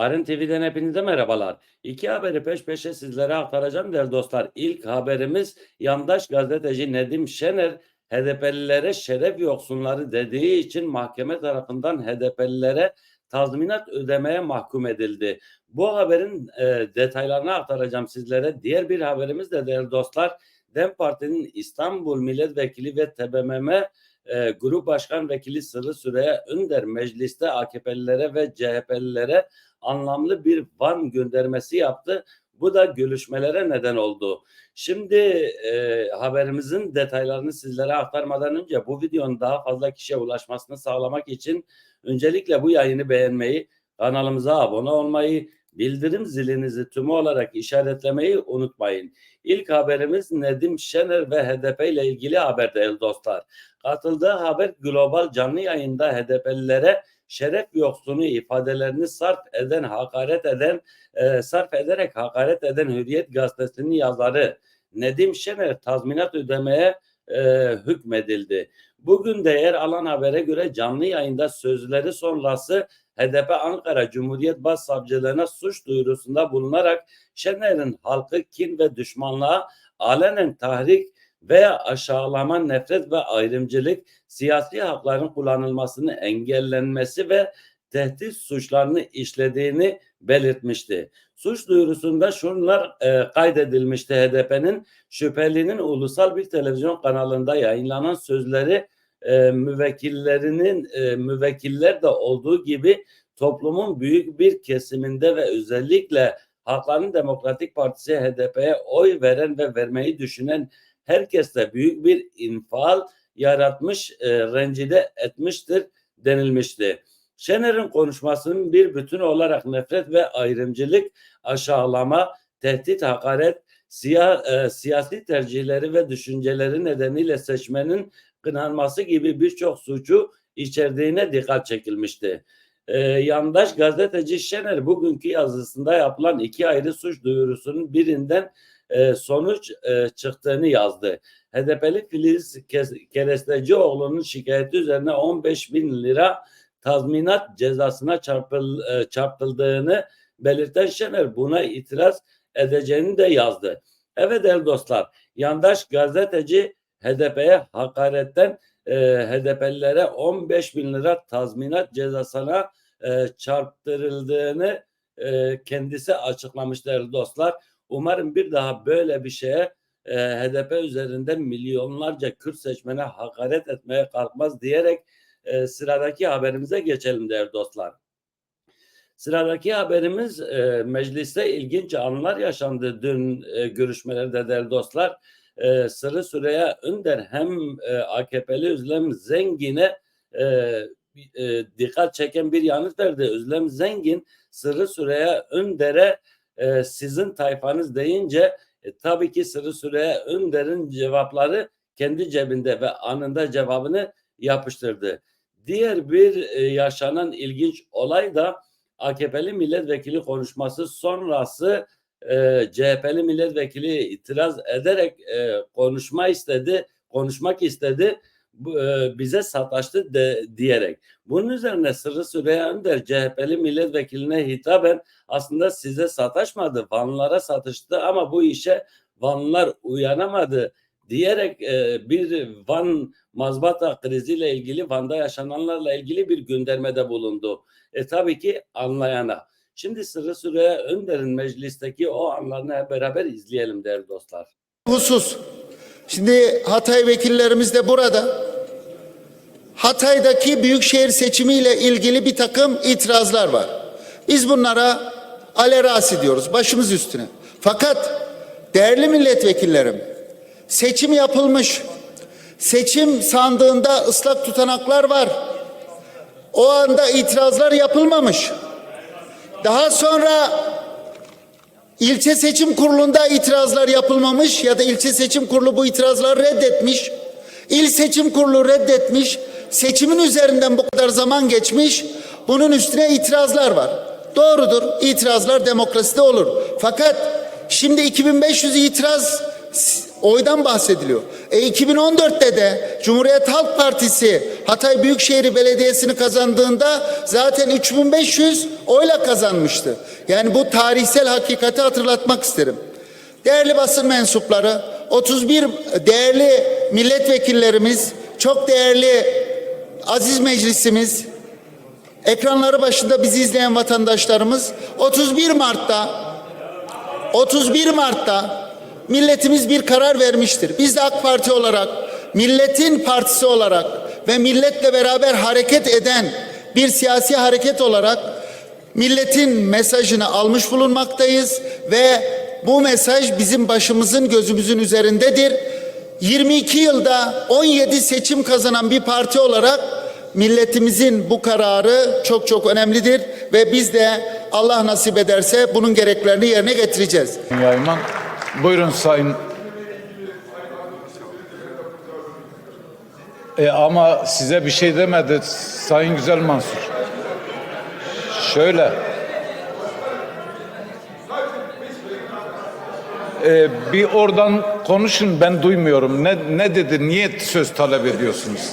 Arın TV'den hepinize merhabalar. İki haberi peş peşe sizlere aktaracağım değerli dostlar. İlk haberimiz yandaş gazeteci Nedim Şener HDP'lilere şeref yoksunları dediği için mahkeme tarafından HDP'lilere tazminat ödemeye mahkum edildi. Bu haberin e, detaylarını aktaracağım sizlere. Diğer bir haberimiz de değerli dostlar. DEM Parti'nin İstanbul Milletvekili ve TBMM e, Grup Başkan Vekili Sırrı Süreyya Önder mecliste AKP'lilere ve CHP'lilere anlamlı bir Van göndermesi yaptı. Bu da görüşmelere neden oldu. Şimdi e, haberimizin detaylarını sizlere aktarmadan önce bu videonun daha fazla kişiye ulaşmasını sağlamak için öncelikle bu yayını beğenmeyi, kanalımıza abone olmayı, bildirim zilinizi tümü olarak işaretlemeyi unutmayın. İlk haberimiz Nedim Şener ve HDP ile ilgili haber değerli dostlar. Katıldığı haber global canlı yayında HDP'lilere şeref yoksunu ifadelerini sarf eden, hakaret eden, e, sarf ederek hakaret eden Hürriyet gazetesinin yazarı Nedim Şener tazminat ödemeye e, hükmedildi. Bugün de yer alan habere göre canlı yayında sözleri sonrası HDP Ankara Cumhuriyet Başsavcılığına suç duyurusunda bulunarak Şener'in halkı kin ve düşmanlığa alenen tahrik veya aşağılama, nefret ve ayrımcılık, siyasi hakların kullanılmasını engellenmesi ve tehdit suçlarını işlediğini belirtmişti. Suç duyurusunda şunlar e, kaydedilmişti HDP'nin şüphelinin ulusal bir televizyon kanalında yayınlanan sözleri e, müvekkillerinin e, müvekkiller de olduğu gibi toplumun büyük bir kesiminde ve özellikle Halkların Demokratik Partisi HDP'ye oy veren ve vermeyi düşünen herkeste büyük bir infial yaratmış, e, rencide etmiştir denilmişti. Şener'in konuşmasının bir bütün olarak nefret ve ayrımcılık, aşağılama, tehdit, hakaret, siya, e, siyasi tercihleri ve düşünceleri nedeniyle seçmenin kınanması gibi birçok suçu içerdiğine dikkat çekilmişti. Ee, yandaş gazeteci Şener bugünkü yazısında yapılan iki ayrı suç duyurusunun birinden e, sonuç e, çıktığını yazdı. HDP'li Filiz Kerestecioğlu'nun şikayeti üzerine 15 bin lira tazminat cezasına çarpıl, e, çarpıldığını belirten Şener buna itiraz edeceğini de yazdı. Evet değerli dostlar, yandaş gazeteci HDP'ye hakaretten e, HDP'lilere 15 bin lira tazminat cezasına e, çarptırıldığını e, kendisi açıklamış değerli dostlar. Umarım bir daha böyle bir şeye e, HDP üzerinden milyonlarca Kürt seçmene hakaret etmeye kalkmaz diyerek e, sıradaki haberimize geçelim değerli dostlar. Sıradaki haberimiz e, mecliste ilginç anlar yaşandı dün e, görüşmelerde değerli dostlar. E, Sırrı Süreyya Önder hem e, AKP'li Özlem Zengin'e e, e, dikkat çeken bir yanıt verdi. Özlem Zengin Sırrı Süreyya Önder'e e, sizin tayfanız deyince e, tabii ki Sırrı Süreyya Önder'in cevapları kendi cebinde ve anında cevabını yapıştırdı. Diğer bir e, yaşanan ilginç olay da AKP'li milletvekili konuşması sonrası e, CHP'li milletvekili itiraz ederek e, konuşma istedi, konuşmak istedi. E, bize sataştı de, diyerek. Bunun üzerine Sırrı Süreyya Önder CHP'li milletvekiline hitaben aslında size sataşmadı, Vanlılara satıştı ama bu işe Vanlılar uyanamadı diyerek e, bir Van mazbata kriziyle ilgili Van'da yaşananlarla ilgili bir göndermede bulundu. E tabii ki anlayana. Şimdi Sırrı Süreyya Önder'in meclisteki o anlarını hep beraber izleyelim değerli dostlar. husus. Şimdi Hatay vekillerimiz de burada. Hatay'daki büyükşehir seçimiyle ilgili bir takım itirazlar var. Biz bunlara alerasi diyoruz başımız üstüne. Fakat değerli milletvekillerim seçim yapılmış. Seçim sandığında ıslak tutanaklar var. O anda itirazlar yapılmamış. Daha sonra İlçe Seçim Kurulu'nda itirazlar yapılmamış ya da ilçe seçim kurulu bu itirazları reddetmiş. İl Seçim Kurulu reddetmiş. Seçimin üzerinden bu kadar zaman geçmiş. Bunun üstüne itirazlar var. Doğrudur. İtirazlar demokraside olur. Fakat şimdi 2500 itiraz oydan bahsediliyor. E 2014'te de Cumhuriyet Halk Partisi Hatay Büyükşehir Belediyesi'ni kazandığında zaten 3500 oyla kazanmıştı. Yani bu tarihsel hakikati hatırlatmak isterim. Değerli basın mensupları, 31 değerli milletvekillerimiz, çok değerli aziz meclisimiz, ekranları başında bizi izleyen vatandaşlarımız 31 Mart'ta 31 Mart'ta milletimiz bir karar vermiştir. Biz de AK Parti olarak, milletin partisi olarak ve milletle beraber hareket eden bir siyasi hareket olarak milletin mesajını almış bulunmaktayız ve bu mesaj bizim başımızın gözümüzün üzerindedir. 22 yılda 17 seçim kazanan bir parti olarak milletimizin bu kararı çok çok önemlidir ve biz de Allah nasip ederse bunun gereklerini yerine getireceğiz. Yayman. Buyurun sayın. E ama size bir şey demedi Sayın Güzel Mansur. Şöyle. E, bir oradan konuşun ben duymuyorum. Ne ne dedi? Niye söz talep ediyorsunuz?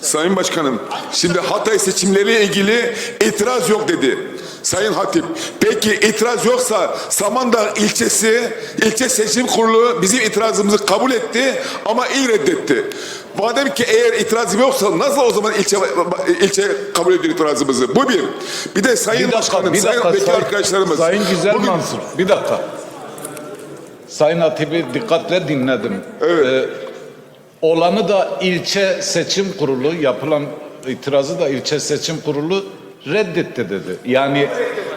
Sayın Başkanım, şimdi Hatay seçimleriyle ilgili itiraz yok dedi. Sayın Hatip, peki itiraz yoksa Samandağ ilçesi, ilçe seçim kurulu bizim itirazımızı kabul etti ama il reddetti. Madem ki eğer itirazım yoksa nasıl o zaman ilçe ilçe kabul ediyor itirazımızı? Bu bir. Bir de Sayın Bir dakika, Başkanım, bir Sayın dakika. vekil Sayın, arkadaşlarımız. Sayın Güzel bugün- Mansur, bir dakika. Sayın Hatip'i dikkatle dinledim. Evet. Ee, olanı da ilçe seçim kurulu, yapılan itirazı da ilçe seçim kurulu reddetti dedi. Yani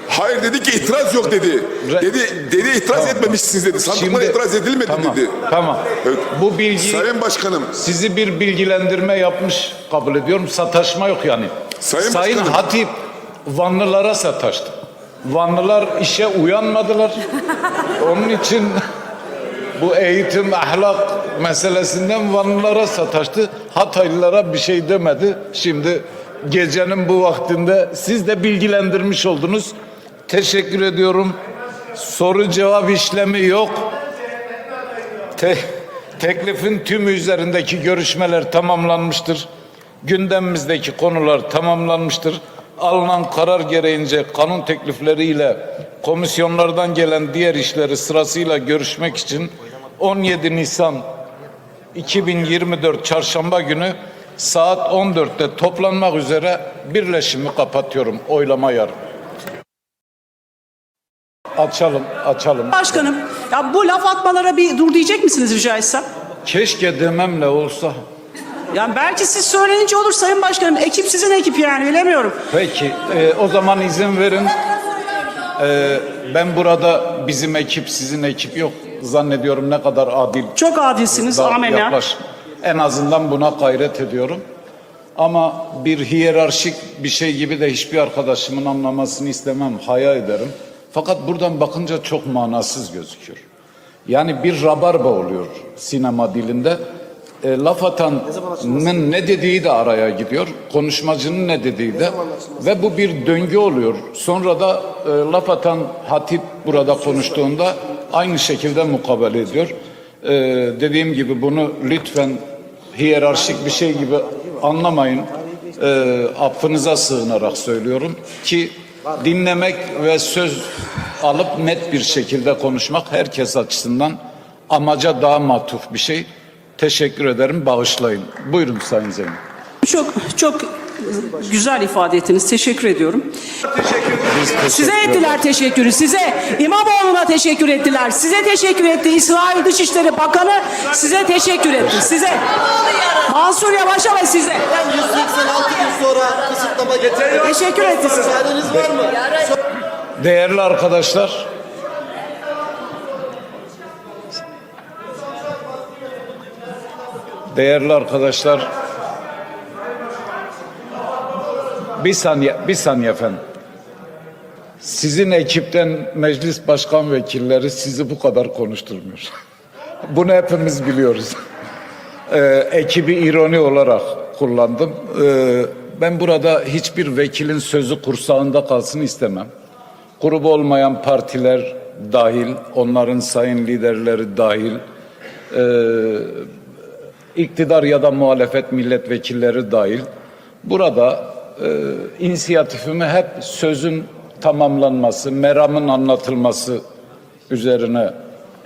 Hayır dedi ki itiraz yok dedi. Dedi dedi itiraz Tamam. etmemişsiniz dedi. Sandıklara Şimdi- itiraz edilmedi tamam, dedi. Tamam. Evet. Bu bilgi Sayın Başkanım, sizi bir bilgilendirme yapmış kabul ediyorum. Sataşma yok yani. Sayın Başkanım. Hatip Vanlılara sataştı. Vanlılar işe uyanmadılar. Onun için bu eğitim, ahlak meselesinden Vanlılara sataştı. Hataylılara bir şey demedi. Şimdi gecenin bu vaktinde siz de bilgilendirmiş oldunuz. Teşekkür ediyorum. Soru cevap işlemi yok. Te- teklifin tümü üzerindeki görüşmeler tamamlanmıştır. Gündemimizdeki konular tamamlanmıştır. Alınan karar gereğince kanun teklifleriyle komisyonlardan gelen diğer işleri sırasıyla görüşmek için 17 Nisan 2024 Çarşamba günü saat 14'te toplanmak üzere birleşimi kapatıyorum. Oylama yarın. Açalım, açalım. Başkanım, ya bu laf atmalara bir dur diyecek misiniz rica etsem? Keşke dememle olsa. Yani belki siz söylenince olur Sayın Başkanım. Ekip sizin ekip yani bilemiyorum. Peki, e, o zaman izin verin. E, ben burada bizim ekip, sizin ekip yok. Zannediyorum ne kadar adil. Çok adilsiniz. Amenna. yaklaş. En azından buna gayret ediyorum. Ama bir hiyerarşik bir şey gibi de hiçbir arkadaşımın anlamasını istemem, haya ederim. Fakat buradan bakınca çok manasız gözüküyor. Yani bir rabarba oluyor sinema dilinde. E, laf atanın ne dediği de araya gidiyor. Konuşmacının ne dediği de. Ve bu bir döngü oluyor. Sonra da e, laf atan hatip burada konuştuğunda aynı şekilde mukabele ediyor. E, dediğim gibi bunu lütfen hiyerarşik bir şey gibi anlamayın. E, affınıza sığınarak söylüyorum ki dinlemek ve söz alıp net bir şekilde konuşmak herkes açısından amaca daha matuf bir şey. Teşekkür ederim. Bağışlayın. Buyurun Sayın Zeynep. Çok çok güzel ifade ettiniz. Teşekkür ediyorum. Teşekkür Size ettiler teşekkürü. Size İmamoğlu'na teşekkür ettiler. Size teşekkür etti. İsrail Dışişleri Bakanı size teşekkür etti. Size. Mansur Yavaş'a ve size. 186 gün sonra kısıtlama getiriyor. Teşekkür etti size. Müsaadeniz var mı? Değerli arkadaşlar, değerli arkadaşlar, bir saniye, bir saniye efendim. Sizin ekipten meclis başkan vekilleri sizi bu kadar konuşturmuyor. Bunu hepimiz biliyoruz. Ee, ekibi ironi olarak kullandım. Ee, ben burada hiçbir vekilin sözü kursağında kalsın istemem. Grubu olmayan partiler, dahil, onların sayın liderleri dahil, e, iktidar ya da muhalefet milletvekilleri dahil burada e, inisiyatifimi hep sözün tamamlanması, meramın anlatılması üzerine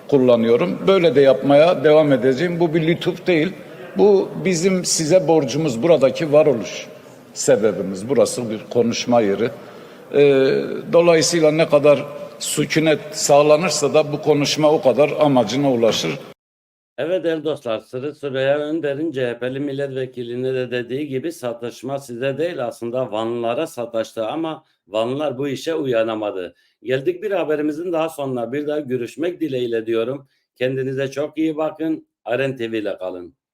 kullanıyorum. Böyle de yapmaya devam edeceğim. Bu bir lütuf değil. Bu bizim size borcumuz, buradaki varoluş sebebimiz. Burası bir konuşma yeri. Ee, dolayısıyla ne kadar sükunet sağlanırsa da bu konuşma o kadar amacına ulaşır. Evet değerli dostlar, Sırrı Süreyya Önder'in CHP'li milletvekiline de dediği gibi satışma size değil aslında Vanlılara sataştı ama Vanlılar bu işe uyanamadı. Geldik bir haberimizin daha sonuna bir daha görüşmek dileğiyle diyorum. Kendinize çok iyi bakın. Aren TV ile kalın.